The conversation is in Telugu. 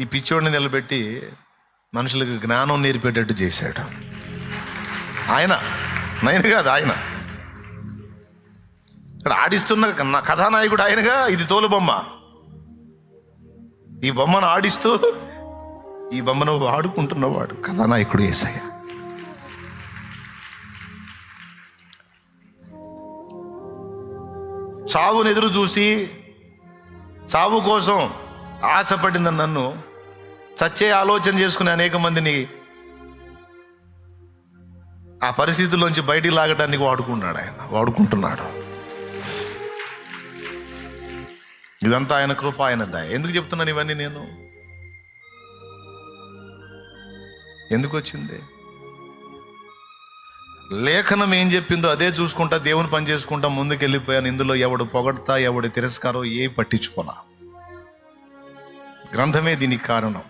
ఈ పిచ్చోడిని నిలబెట్టి మనుషులకు జ్ఞానం నేర్పేటట్టు చేశాడు. ఆయన. నేను కాదు ఆయన. ఇక్కడ ఆడిస్తున్న కథానాయకుడు ఆయనగా ఇది తోలు బొమ్మ. ఈ బొమ్మను ఆడిస్తూ ఈ బొమ్మను ఆడుకుంటున్నవాడు కథానాయకుడు ఏసయ్య. చావును ఎదురు చూసి చావు కోసం ఆశపడిన నన్ను చచ్చే ఆలోచన చేసుకునే అనేక మందిని ఆ పరిస్థితుల్లోంచి బయటికి లాగటానికి వాడుకున్నాడు ఆయన వాడుకుంటున్నాడు. ఇదంతా ఆయన కృప ఆయన దయ. ఎందుకు చెప్తున్నాను ఇవన్నీ నేను? ఎందుకు వచ్చింది? లేఖనం ఏం చెప్పిందో అదే చూసుకుంటా దేవుని పని చేసుకుంటా ముందుకు వెళ్ళిపోయాను ఇందులో ఎవడు పొగడతా ఎవడు తిరస్కారో ఏ పట్టించుకోనా గ్రంథమే దీనికి కారణం.